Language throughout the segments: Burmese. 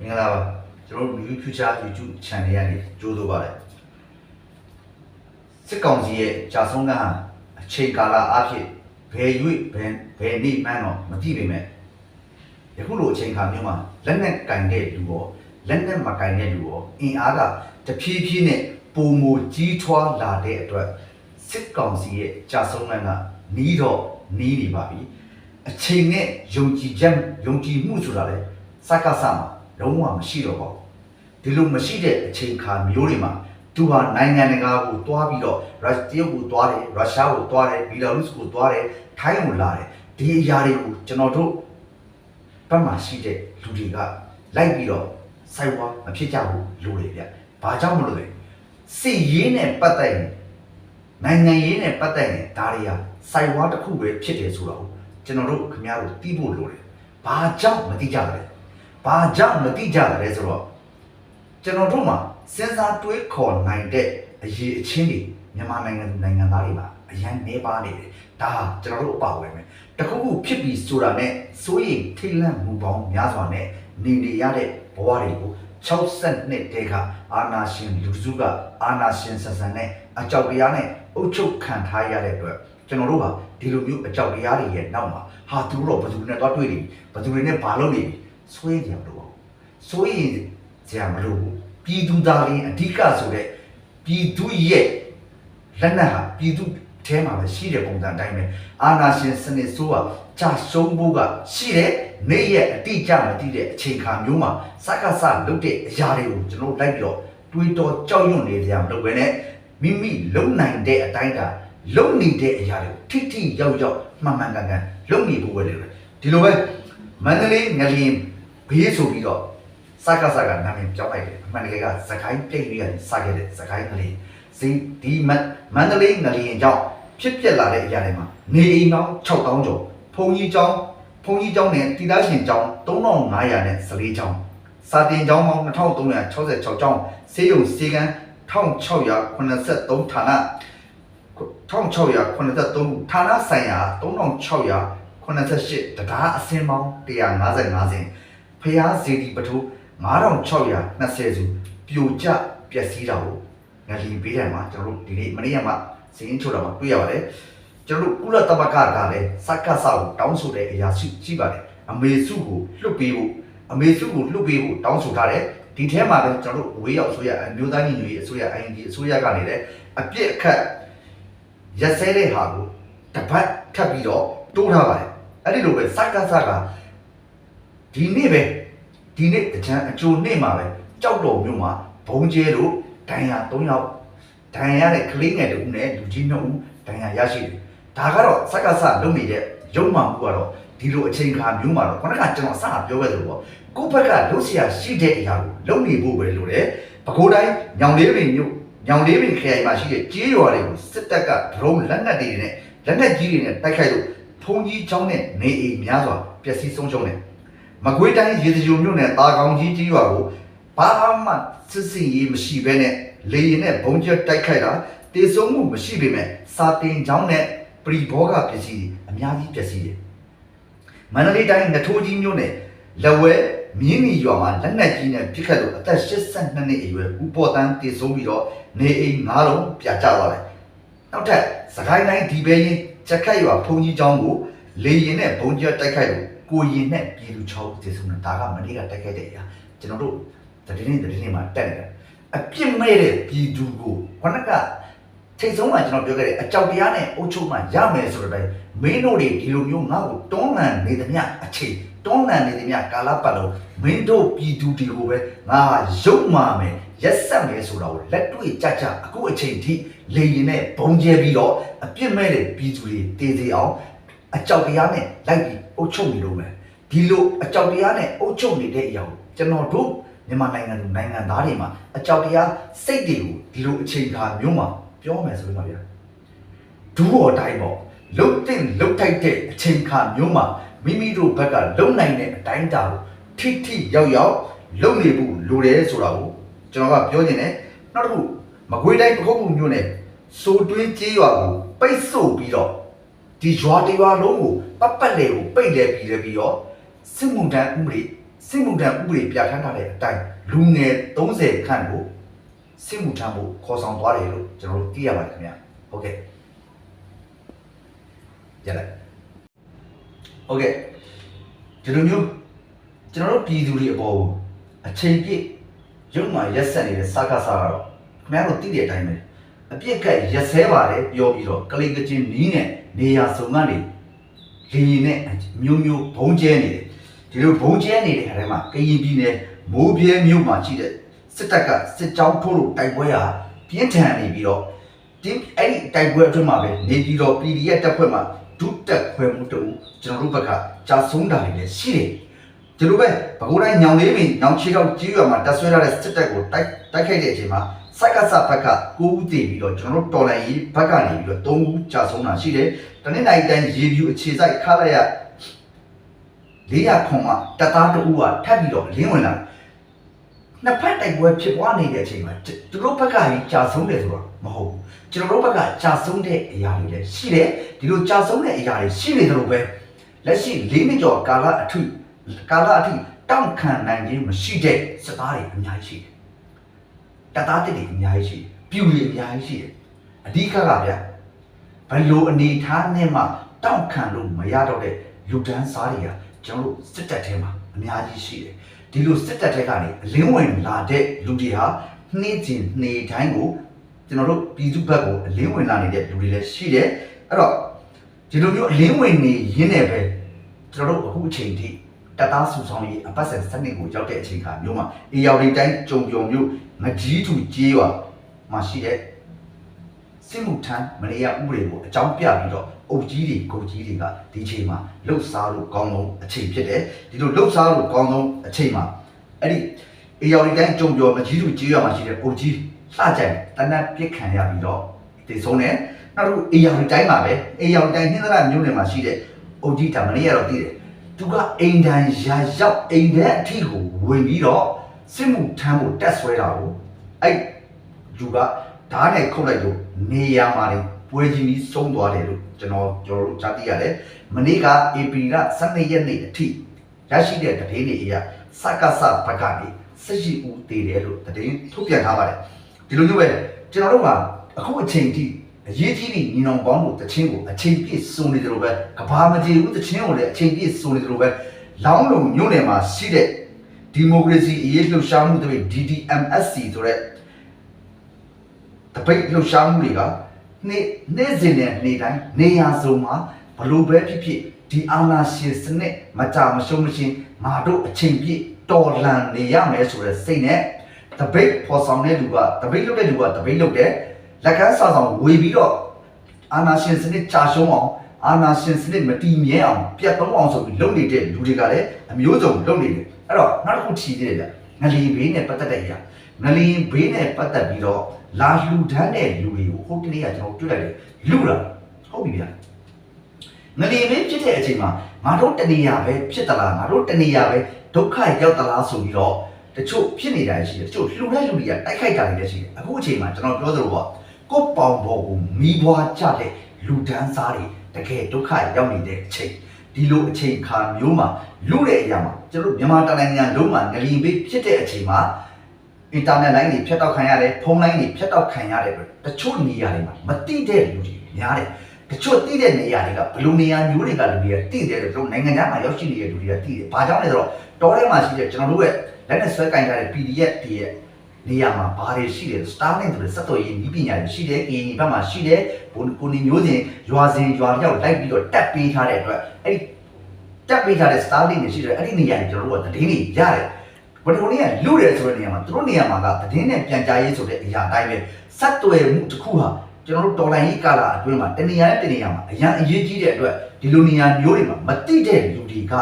မင်္ဂလာပါကျွန်တော်တို့ New Future YouTube Channel ကနေကြိုးဆိုပါရစေစစ်ကောင်စီရဲ့ကြာဆုံးကအချိန်ကာလအဖြစ်ဘယ်၍ဘယ်ဘယ်နေ့မှန်းတော့မသိပေမဲ့ယခုလိုအချိန်ခါမျိုးမှာလက်နက်ကင်တဲ့လူရောလက်နက်မကင်တဲ့လူရောအင်အားကတဖြည်းဖြည်းနဲ့ပုံမူကြီးထွားလာတဲ့အတွက်စစ်ကောင်စီရဲ့ကြာဆုံးကနီးတော့နီးနေပါပြီအချိန်နဲ့ယုံကြည်ချက်ယုံကြည်မှုဆိုတာလေစက္ကစမှာ လုံးဝမရှိတော့ပါဘူးဒီလိုမရှိတဲ့အချိန်ခါမျိုးတွေမှာသူဟာနိုင်ငံတကာကိုတွားပြီးတော့ရုရှားတရုတ်ကိုတွားတယ်ရုရှားကိုတွားတယ်ဘီလာရုစ်ကိုတွားတယ်ထိုင်းကိုလာတယ်ဒီအရာတွေကိုကျွန်တော်တို့ဘက်မှာရှိတဲ့လူတွေကလိုက်ပြီးတော့စိုက်ဝါမဖြစ်ကြဘူးလူတွေဗျ။ဘာကြောင့်မလို့လဲစစ်ရေးနဲ့ပတ်သက်ရင်နိုင်ငံရေးနဲ့ပတ်သက်ရင်ဒါတွေကစိုက်ဝါတစ်ခုပဲဖြစ်တယ်ဆိုတော့ကျွန်တော်တို့ခင်ဗျားတို့သိဖို့လိုတယ်။ဘာကြောင့်မသိကြလဲ။ ဘာကြောင့်မသိကြလဲဆိုတော့ကျွန်တော်တို့မှာစဉ်းစားတွေးခေါ်နိုင်တဲ့အရေးအချင်းတွေမြန်မာနိုင်ငံသူနိုင်ငံသားတွေမှာအရန်နေပါနေတယ်။ဒါဟာကျွန်တော်တို့အပါဝင်ပဲ။တခုခုဖြစ်ပြီးဆိုတာနဲ့စိုးရိမ်ထိတ်လန့်မှုပေါင်းများစွာနဲ့နေနေရတဲ့ဘဝတွေကို60နှစ်တဲကအာနာရှင်လူစုကအာနာရှင်ဆန်ဆန်နဲ့အကြောက်တရားနဲ့အုပ်ချုပ်ခံထားရတဲ့အတွက်ကျွန်တော်တို့ကဒီလိုမျိုးအကြောက်တရားတွေရဲ့နောက်မှာဟာသူတို့တော့ဘယ်သူနဲ့တွားတွေ့နေပြီဘယ်သူတွေနဲ့ဘာလုပ်နေပြီ ဆွေးကြမလို့ပေါ့ဆွေးရင်ကြမလို့ဘူးပြည်သူသားလေးအဓိကဆိုတဲ့ပြည်သူရဲ့လက်နက်ဟာပြည်သူအဲမှာပဲရှိတဲ့ပုံစံအတိုင်းပဲအာနာရှင်စနစ်ဆိုးကကြာရှုံးဖို့ကရှိတဲ့နေ့ရက်အတိအကျမသိတဲ့အချိန်ခါမျိုးမှာစက္ကစလုတ်တဲ့အရာတွေကိုကျွန်တော်လိုက်ပြီးတော့တွေးတောကြောက်ရွံ့နေကြမလို့ပဲနဲ့မိမိလုံနိုင်တဲ့အတိုင်းကလုံနေတဲ့အရာတွေကိုထိထိရောက်ရောက်မှန်မှန်ကန်ကန်လုံနေဖို့ပဲလေဒီလိုပဲမန္တလေးငလျင် ဘေးဆိုပြီးတော့စကားစကားနာမည်ပြောင်းလိုက်တယ်အမှန်တကယ်ကသခိုင်းပြိတ်ပြီးရစခဲ့တဲ့သခိုင်းငလျင်စီဒီမမန္တလေးငလျင်ကြောင့်ဖြစ်ပျက်လာတဲ့အရာတွေမှာနေအိမ်ပေါင်း6000ကျော်ဘုံကြီးကျောင်းဘုံကြီးကျောင်းနဲ့တိသားရှင်ကျောင်း3500နဲ့14ကျောင်းစာတင်ကျောင်းပေါင်း2366ကျောင်းဆေးရုံဆေးကန်း1683ဌာန1683ဌာနဆိုင်ရာ3688တရားအစင်းပေါင်း155စင် ဖျားစီဒီပထု9620စုပြိုကျပျက်စီးတာကိုငလီပေးတယ်မှာကျွန်တော်တို့ဒီနေ့မနေ့ကမှစီရင်ချိုးတာမှာတွေ့ရပါတယ်ကျွန်တော်တို့ကုလသမဂ္ဂကလည်းစက္ကဆကိုတောင်းဆိုတဲ့အရာရှိရှိပါတယ်အမေစုကိုလွတ်ပေးဖို့အမေစုကိုလွတ်ပေးဖို့တောင်းဆိုထားတယ်ဒီထဲမှာလည်းကျွန်တော်တို့ဝေးရောက်အစိုးရအမျိုးသားညီညွတ်ရေးအစိုးရ IND အစိုးရကနေလည်းအပြစ်အခတ်ရက်စဲတဲ့ဟာကိုတပတ်ထပ်ပြီးတော့တိုးထားပါတယ်အဲ့ဒီလိုပဲစက္ကစက ဒီနေ့ပဲဒီနေ့တကြံအကျိုးနေ့မှာပဲကြောက်တော်မျိုးမှာဘုံကျဲတို့ဒဏ်ရာ၃ယောက်ဒဏ်ရာရတဲ့ကလေးငယ်တူနဲ့လူကြီးနှစ်ဦးဒဏ်ရာရရှိတယ်ဒါကတော့စက္ကစလုပ်နေတဲ့ရုံမှမှုကတော့ဒီလိုအချိန်ခါမျိုးမှာတော့ခဏကကျွန်တော်အစပြောခဲ့သလိုပေါ့ကိုယ့်ဘက်ကလှုပ်ရှားရှိတဲ့အရာကိုလုပ်နေဖို့ပဲလိုတယ်ပကိုးတိုင်းညောင်လေးပင်မြို့ညောင်လေးပင်ခရိုင်မှာရှိတဲ့ကြေးရွာတွေကိုစစ်တပ်ကဒရုန်းလက်နက်တွေနဲ့လက်နက်ကြီးတွေနဲ့တိုက်ခိုက်လို့ဖုန်ကြီးချောင်းနဲ့နေအိမ်များစွာပျက်စီးဆုံးရှုံးတယ် မကွေးတိုင်းရေစကြိုမြို့နယ်တာကောင်ကြီးကြေးရွာကိုဘာမှစစ်စင်ရေးမရှိဘဲနဲ့လေရင်နဲ့ဘုံကျက်တိုက်ခိုက်တာတေဆုံးမှုမရှိပေမဲ့စာတင်ချောင်းနဲ့ပရိဘောဂပစ္စည်းတွေအများကြီးပျက်စီးတယ်မန္တလေးတိုင်းနထိုးကြီးမြို့နယ်လက်ဝဲမြင်းနီရွာမှာလက်နက်ကြီးနဲ့ပစ်ခတ်လို့အသက်82နှစ်အရွယ်ဦးပေါ်တန်းတည်ဆုံးပြီးတော့နေအိမ်၅လုံးပြာကျသွားတယ်။နောက်ထပ်စကိုင်းတိုင်းဒီပဲရင်ချက်ခတ်ရွာဖုန်ကြီးကျောင်းကိုလေရင်နဲ့ဘုံကျတိုက်ခိုက်လို့ ကိုရင်နဲ့ပြည်သူ6တည်ဆုံးတာဒါကမနေ့ကတိုက်ခိုက်တဲ့အရာကျွန်တော်တို့တတိယတတိယမှာတက်နေတယ်အပြစ်မဲ့တဲ့ပြည်သူကိုခဏကထိတ်ဆုံးကကျွန်တော်ပြောခဲ့တယ်အကြောက်တရားနဲ့အုတ်ချုပ်မှရမယ်ဆိုတဲ့အတိုင်းမင်းတို့တွေဒီလိုမျိုးငါ့ကိုတွန်းလှန်နေသမျှအချိန်တွန်းလှန်နေသမျှကာလပတ်လုံးမင်းတို့ပြည်သူတွေကိုပဲငါရုပ်မာမယ်ရက်ဆက်မယ်ဆိုတာကိုလက်တွေ့ကြကြအခုအချိန်ထိလေရင်နဲ့ဘုံကျဲပြီးတော့အပြစ်မဲ့တဲ့ပြည်သူတွေတည်သေးအောင် အကြောက်တရားနဲ့လိုက်ပြီးအုတ်ချုပ်နေလို့မယ်ဒီလိုအကြောက်တရားနဲ့အုတ်ချုပ်နေတဲ့အရာကိုကျွန်တော်တို့မြန်မာနိုင်ငံသူနိုင်ငံသားတွေမှာအကြောက်တရားစိတ်တွေကိုဒီလိုအချိန်ခါမျိုးမှာပြောမယ်ဆိုရင်တော့ဗျာဒူးတော်တိုင်းပေါ့လုတ်တင်လုတ်ထိုက်တဲ့အချိန်ခါမျိုးမှာမိမိတို့ဘက်ကလုံနိုင်တဲ့အတိုင်းအတာကိုထိထိရောက်ရောက်လုံနေဖို့လိုတယ်ဆိုတာကိုကျွန်တော်ကပြောနေတယ်နောက်တစ်ခုမကွေးတိုင်းပခုတ်မှုမျိုးနဲ့စိုးတွင်းကြေးရွာကိုပိတ်ဆို့ပြီးတော့ ဒီရွာတရွာလုံးကိုပတ်ပတ်လေကိုပိတ်လဲပြီးလဲပြီးတော့စစ်မှုထမ်းဥပဒေစစ်မှုထမ်းဥပဒေပြဋ္ဌာန်းထားတဲ့အတိုင်းလူငယ်30ခန့်ကိုစစ်မှုထမ်းဖို့ခေါ်ဆောင်သွားတယ်လို့ကျွန်တော်တို့သိရပါတယ်ခင်ဗျာဟုတ်ကဲ့ရလိုက်ဟုတ်ကဲ့ဒီလိုမျိုးကျွန်တော်တို့ပြည်သူတွေအပေါ်ကိုအချိန်ပြည့်ရုံမှရက်ဆက်နေတဲ့စကားစားကတော့ခင်ဗျားတို့သိတဲ့အတိုင်းပဲအပြစ်ကရက်ဆဲပါတယ်ပြောပြီးတော့ကလေးကချင်းနီးနဲ့ နေရာစုံကနေလေရင်နဲ့မျိုးမျိုးဘုံကျဲနေတယ်ဒီလိုဘုံကျဲနေတဲ့အဲမှာကရင်ပြည်နယ်မိုးပြဲမြို့မှာရှိတဲ့စစ်တပ်ကစစ်ကြောင်းထိုးလို့တိုက်ပွဲဟာပြင်းထန်နေပြီးတော့ဒီအဲ့ဒီတိုက်ပွဲအတွင်းမှာပဲနေပြီးတော့ PDF တပ်ဖွဲ့မှာဒုတက်ခွဲမှုတူကျွန်တော်တို့ဘက်ကကြာဆုံးတာတွေလည်းရှိတယ်ဒီလိုပဲဘကိုးတိုင်းညောင်လေးပင်ညောင်ချီတော့ကြီးရွာမှာတက်ဆွဲထားတဲ့စစ်တပ်ကိုတိုက်တိုက်ခိုက်တဲ့အချိန်မှာ စက်ကစဘက်က9ဦးတည်ပြီးတော့ကျွန်တော်တို့တော်လိုင်းရေးဘက်ကနေပြီးတော့3ဦးကြာဆုံးတာရှိတယ်တနေ့တိုင်းတိုင်းရေပြူအခြေစိုက်ခါလိုက်ရ400ခွန်ကတပ်သား2ဦးကထပ်ပြီးတော့လင်းဝင်လာတယ်နှစ်ဖက်တိုက်ပွဲဖြစ်ပွားနေတဲ့အချိန်မှာသူတို့ဘက်ကကြီးကြာဆုံးတယ်ဆိုတာမဟုတ်ဘူးကျွန်တော်တို့ဘက်ကကြာဆုံးတဲ့အရာတွေလည်းရှိတယ်ဒီလိုကြာဆုံးတဲ့အရာတွေရှိနေတယ်လို့ပဲလက်ရှိ၄နှစ်ကျော်ကာလအထွေကာလအထိတောင့်ခံနိုင်ခြင်းမရှိတဲ့စစ်သားတွေအများကြီးရှိတယ် တပ်သားတစ်တွေအများကြီးရှိတယ်ပြူတွေအများကြီးရှိတယ်အဓိကကဗျဘယ်လိုအနေထားနဲ့မှတောင့်ခံလို့မရတော့တဲ့လူဒန်းစားတွေကကျွန်တော်တို့စစ်တပ်ထဲမှာအများကြီးရှိတယ်ဒီလိုစစ်တပ်ထဲကနေအလင်းဝင်လာတဲ့လူတွေဟာနှိမ့်ကျင်နှေတိုင်းကိုကျွန်တော်တို့ပြည်သူဘက်ကိုအလင်းဝင်လာနေတဲ့လူတွေလည်းရှိတယ်အဲ့တော့ဒီလိုမျိုးအလင်းဝင်နေရင်းနဲ့ပဲကျွန်တော်တို့အခုအချိန်ထိ တပ်သားစုဆောင်ရေးအပတ်စဉ်စနစ်ကိုရောက်တဲ့အချိန်ခါမျိုးမှာအေရောက်လေးတိုင်းကြုံကြုံမျိုးငကြီးသူကြီးရွာမှာရှိတဲ့စစ်မှုထမ်းမရေရဥပဒေကိုအကြောင်းပြပြီးတော့အုပ်ကြီးတွေဂုတ်ကြီးတွေကဒီချိန်မှာလှုပ်ရှားလို့ကောင်းဆုံးအချိန်ဖြစ်တယ်ဒီလိုလှုပ်ရှားလို့ကောင်းဆုံးအချိန်မှာအဲ့ဒီအေယော်ဒီတိုင်းကြုံပြောမကြီးသူကြီးရမှာရှိတဲ့အုပ်ကြီးလှကြိုင်တနတ်ပြစ်ခံရပြီးတော့တည်ဆုံးတယ်နောက်တစ်ခုအေယော်ဒီတိုင်းမှာပဲအေယော်ဒီတိုင်းနှင်းသရမြို့နယ်မှာရှိတဲ့အုပ်ကြီးဒါမနေ့ကတော့တည်တယ် သူကအိမ်တန်ရာရောက်အိမ်ထဲအထိကိုဝင်ပြီးတော့စစ်မှုထမ်းဖို့တက်ဆွဲတာကိုအဲ့လူကဓာတ်နဲ့ခုတ်လိုက်လို့နေရမှာလေပွဲကြီးကြီးဆုံးသွားတယ်လို့ကျွန်တော်ကျွန်တော်တို့ကြားသိရတယ်။မနေ့က AP က12ရက်နေ့အထိရရှိတဲ့သတင်းတွေအရစက္ကစဘက်ကနေစစ်ရှိဦးတည်တယ်လို့သတင်းထုတ်ပြန်ထားပါတယ်။ဒီလိုမျိုးပဲကျွန်တော်တို့ကအခုအချိန်ထိ အရေးကြီးပြီးညီနောင်ပေါင်းတို့တချင်းကိုအချိန်ပြည့်စုံနေတယ်လို့ပဲကဘာမကြေဘူးတချင်းကိုလည်းအချိန်ပြည့်စုံနေတယ်လို့ပဲလောင်းလုံးမြို့နယ်မှာရှိတဲ့ဒီမိုကရေစီအရေးလှုပ်ရှားမှုတွေ DDMSC ဆိုတဲ့တပိတ်လှုပ်ရှားမှုတွေကနေ့နေ့စဉ်နဲ့နေ့တိုင်းနေရာစုံမှာဘလို့ပဲဖြစ်ဖြစ်ဒီအာနာရှင်စနစ်မကြမရှုံးမရှင်းငါတို့အချိန်ပြည့်တော်လှန်နေရမယ်ဆိုတဲ့စိတ်နဲ့တပိတ်ဖော်ဆောင်တဲ့လူကတပိတ်လုပ်တဲ့လူကတပိတ်လုပ်တယ် လက်ကမ်းစာဆောင်ဝေပြီးတော့အာနာရှင်စနစ်ကြာရှုံးအောင်အာနာရှင်စနစ်မတည်မြဲအောင်ပြတ်သုံးအောင်ဆိုပြီးလုပ်နေတဲ့လူတွေကလည်းအမျိုးစုံလုပ်နေတယ်အဲ့တော့နောက်တစ်ခုထီးသေးတယ်ဗျငလီဘေးနဲ့ပတ်သက်တဲ့အရာငလင်ဘေးနဲ့ပတ်သက်ပြီးတော့လာလှူဒန်းတဲ့လူတွေကိုဟိုတနေ့ကကျွန်တော်တွေ့လိုက်တယ်လူတာဟုတ်ပြီဗျာငလင်ဘေးဖြစ်တဲ့အချိန်မှာငါတို့တနေရာပဲဖြစ်သလားငါတို့တနေရာပဲဒုက္ခရောက်သလားဆိုပြီးတော့တချို့ဖြစ်နေတာရှိတယ်တချို့လှူတဲ့လူတွေကတိုက်ခိုက်တာတွေလည်းရှိတယ်အခုအချိန်မှာကျွန်တော်ပြောသလိုပေါ့ ကိုယ့်ပေါင်ပေါ်ကိုမီးပွားကြတဲ့လူဒန်းစားတွေတကယ်ဒုက္ခရောက်နေတဲ့အချိန်ဒီလိုအချိန်ခါမျိုးမှာလူတဲ့အရာမှာကျွန်တော်တို့မြန်မာတိုင်းနိုင်ငံလုံးမှာငလင်ဘေးဖြစ်တဲ့အချိန်မှာအင်တာနက်လိုင်းတွေဖြတ်တောက်ခံရတယ်ဖုန်းလိုင်းတွေဖြတ်တောက်ခံရတဲ့အတွက်တချို့နေရာတွေမှာမတိတဲ့လူတွေများတယ်တချို့တိတဲ့နေရာတွေကဘယ်လိုနေရာမျိုးတွေကလူတွေကတိတယ်လို့နိုင်ငံခြားမှာရောက်ရှိနေတဲ့လူတွေကတိတယ်ဘာကြောင့်လဲဆိုတော့တောထဲမှာရှိတဲ့ကျွန်တော်တို့ရဲ့လက်နဲ့ဆွဲကင်ထားတဲ့ PDF တွေရဲ့ နေရာမှာဘာတွေရှိတယ် Starlink ဆိုတဲ့စက်တော်ရည်ဤပညာတွေရှိတယ် KNY ဘက်မှာရှိတယ်ဘုံကိုနေမျိုးစဉ်ရွာစဉ်ရွာရောက်လိုက်ပြီးတော့တက်ပေးထားတဲ့အတွက်အဲ့ဒီတက်ပေးထားတဲ့ Starlink တွေရှိတယ်အဲ့ဒီနေရာတွေကျွန်တော်တို့ကသတင်းတွေရတယ်ဘယ်လိုနည်းကလူတယ်ဆိုတဲ့နေရာမှာသူတို့နေရာမှာကသတင်းနဲ့ပြန်ကြားရေးဆိုတဲ့အရာအတိုင်းပဲစက်တွယ်မှုတစ်ခုဟာကျွန်တော်တို့တော်လိုင်းရေးကာလအတွင်းမှာတနေရာနဲ့တနေရာမှာအရန်အရေးကြီးတဲ့အတွက်ဒီလိုနေရာမျိုးတွေမှာမတိတဲ့လူတွေက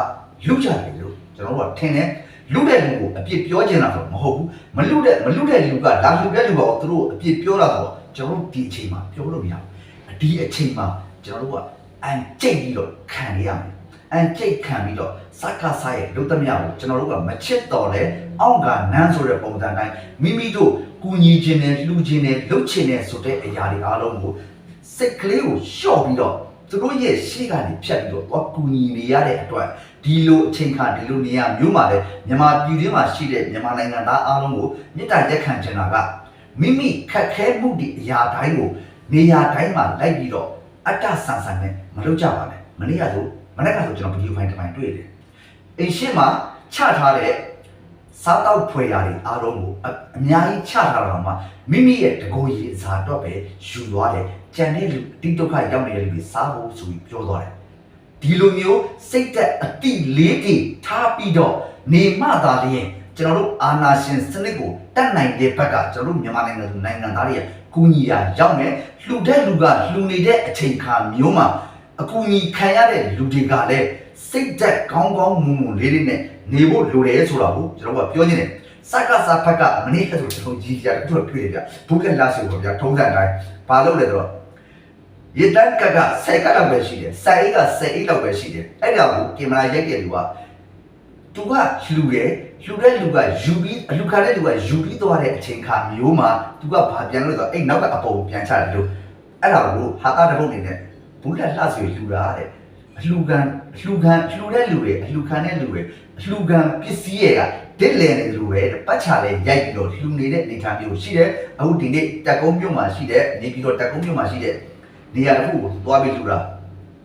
လူကြတယ်လို့ကျွန်တော်တို့ကထင်တယ် လူတဲ့လူကိုအပြစ်ပြောချင်တာဆိုမဟုတ်ဘူးမလူတဲ့မလူတဲ့လူကလာလူတဲ့လူကသူတို့အပြစ်ပြောတာဆိုတော့ကျွန်တော်တို့ဒီအချိန်မှာပြောလို့မရဘူးဒီအချိန်မှာကျွန်တော်တို့ကအန်ကျိတ်ပြီးတော့ခံရရမယ်အန်ကျိတ်ခံပြီးတော့စက္ကဆာရဲ့လုတ်သမျှကိုကျွန်တော်တို့ကမချစ်တော်လဲအောင့်ကနန်းဆိုတဲ့ပုံစံတိုင်းမိမိတို့ကူညီခြင်းနဲ့လှူခြင်းနဲ့လှုပ်ခြင်းနဲ့ဆိုတဲ့အရာတွေအားလုံးကိုစိတ်ကလေးကိုလျှော့ပြီးတော့သူတို့ရဲ့ရှေ့ကနေဖြတ်ပြီးတော့သွားကူညီနေရတဲ့အတွက် ဒီလိုအချိန်ခါဒီလိုနေရာမျိုးမှာလည်းမြန်မာပြည်တွင်းမှာရှိတဲ့မြန်မာနိုင်ငံသားအားလုံးကိုမေတ္တာရက်ခံချင်တာကမိမိခက်ခဲမှုတွေအရာတိုင်းကိုနေရာတိုင်းမှာလိုက်ပြီးတော့အတ္တဆန်ဆန်နဲ့မလုပ်ကြပါနဲ့မနေ့ကဆိုမနေ့ကဆိုကျွန်တော်ဗီဒီယိုဖိုင်တစ်ပိုင်းတွေ့တယ်အိမ်ရှင်းမှာချထားတဲ့စားတော့ဖွယ်ရာတွေအားလုံးကိုအအများကြီးချထားတာမှမိမိရဲ့တကိုယ်ရည်အစာတော့ပဲယူသွားတယ်ကြံတဲ့လူတိဒုက္ခရောက်နေတဲ့လူတွေစားဖို့ဆိုပြီးပြောသွားတယ် ဒီလိုမျိုးစိတ်သက်အတိလေးတွေထားပြီးတော့နေမှသာလျှင်ကျွန်တော်တို့အာနာရှင်စနစ်ကိုတတ်နိုင်တဲ့ဘက်ကကျွန်တော်တို့မြန်မာနိုင်ငံသူနိုင်ငံသားတွေရဲ့ကူညီရာရောက်မယ်လှူတဲ့လူကလှူနေတဲ့အချိန်ခါမျိုးမှာအကူအညီခံရတဲ့လူတွေကလည်းစိတ်သက်ကောင်းကောင်းမွန်မွန်လေးလေးနဲ့နေဖို့လိုတယ်ဆိုတာကိုကျွန်တော်ကပြောနေတယ်စက္ကစဖက်ကမနေ့ကဆိုကျွန်တော်ကြီးကြတယ်တို့တွေ့ရပြဘုကလာဆိုတော့ဗျာထုံးစံတိုင်းဘာလုပ်လဲဆိုတော့ ရတန်ကကစိုက်ကလောက်ပဲရှိတယ်စိုက်ကစိုက်အိတ်လောက်ပဲရှိတယ်အဲ့ဒါကိုကင်မရာရိုက်တဲ့လူကသူကလှူတယ်လှူတဲ့လူကယူပြီးအလူခါတဲ့လူကယူပြီးသွားတဲ့အချိန်ခါမျိုးမှာသူကဘာပြန်လို့လဲဆိုတော့အဲ့နောက်ကအပေါ်ကိုပြန်ချတယ်လို့အဲ့ဒါကိုဟာတာတဲ့ဘုံနေနဲ့ဘူးလက်လှဆွေလှူတာတဲ့အလှူခံအလှူခံလှူတဲ့လူတွေအလှူခံတဲ့လူတွေအလှူခံပစ္စည်းတွေကတစ်လည်နေလူပဲတဲ့ပတ်ချလဲရိုက်ပြီးတော့လှူနေတဲ့အနေအထားမျိုးရှိတယ်အခုဒီနေ့တက်ကုန်းမြို့မှာရှိတဲ့နေပြီးတော့တက်ကုန်းမြို့မှာရှိတဲ့ နေရာတစ်ခုကိုသွားပြီးလှူတာ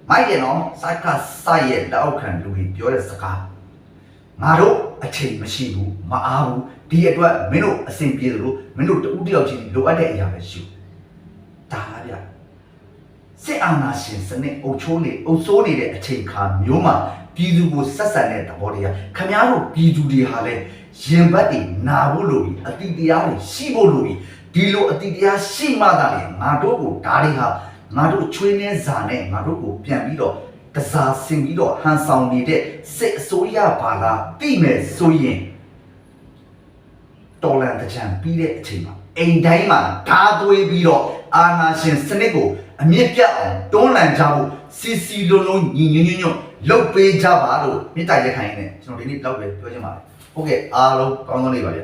မိုက်ရနော်စိုက်ကစိုက်ရဲ့လက်အောက်ခံလူတွေပြောတဲ့စကားငါတို့အချိန်မရှိဘူးမအားဘူးဒီအတွက်မင်းတို့အဆင်ပြေသလိုမင်းတို့တူတယောက်ချင်းလိုအပ်တဲ့အရာပဲရှိဘူးဒါဗျစစ်အာဏာရှင်စနစ်အုပ်ချိုးနေအုပ်ဆိုးနေတဲ့အချိန်ခါမျိုးမှာပြည်သူကိုဆက်ဆံတဲ့သဘောတရားခမားတို့ပြည်သူတွေဟာလဲရင်ဘတ်တွေနာဖို့လိုပြီးအတိတရားတွေရှိဖို့လိုပြီးဒီလိုအတိတရားရှိမှသာလေငါတို့ကိုဓာတွေဟာ ငါတို့ချွေးနှင်းစာနဲ့ငါတို့ကိုပြန်ပြီးတော့တစားဆင်ပြီးတော့ဟန်ဆောင်နေတဲ့စစ်အစိုးရဘာလားတိမဲ့ဆိုရင်တော်လန်တကြံပြီးတဲ့အချိန်မှာအိမ်တိုင်းမှာဓာသွေးပြီးတော့အာနာရှင်စနစ်ကိုအမြင့်ပြတ်အောင်တွန်းလှန်ကြဖို့စီစီလုံးလုံးညီညွတ်ညွတ်ညွတ်လှုပ်ပေးကြပါလို့မြစ်တာရက်ခိုင်းနေတယ်ကျွန်တော်ဒီနေ့ဘလောက်ပဲပြောချင်ပါတယ်ဟုတ်ကဲ့အားလုံးကောင်းသောနေ့ပါဗျ